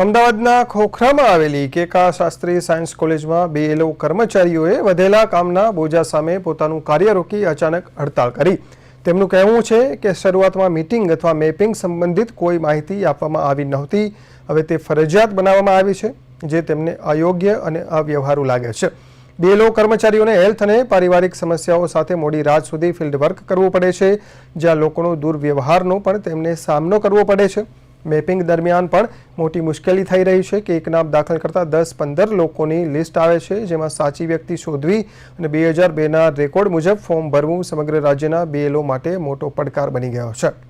અમદાવાદના ખોખરામાં આવેલી કેકા શાસ્ત્રી સાયન્સ કોલેજમાં બીએલઓ કર્મચારીઓએ વધેલા કામના બોજા સામે પોતાનું કાર્ય રોકી અચાનક હડતાળ કરી. તેમનું કહેવું છે કે શરૂઆતમાં મીટિંગ અથવા મેપિંગ સંબંધિત કોઈ માહિતી આપવામાં આવી નહોતી. હવે તે ફરજિયાત બનાવવામાં આવી છે, જે તેમને અયોગ્ય અને અવ્યવહારુ લાગે છે. બીએલઓ કર્મચારીઓને હેલ્થ અને પારિવારિક સમસ્યાઓ સાથે મોડી રાત સુધી ફિલ્ડ વર્ક કરવું પડે છે, જ્યાં લોકોનો દુર્વ્યવહારનો પણ તેમને સામનો કરવો પડે છે. મેપિંગ દરમિયાન પણ મોટી મુશ્કેલી થઈ રહી છે કે એક નામ દાખલ કરતા દસ પંદર લોકોની લિસ્ટ આવે છે, જેમાં સાચી વ્યક્તિ શોધવી અને બે હજાર બેના રેકોર્ડ મુજબ ફોર્મ ભરવું સમગ્ર રાજ્યના બીએલઓ માટે મોટો પડકાર બની ગયો છે.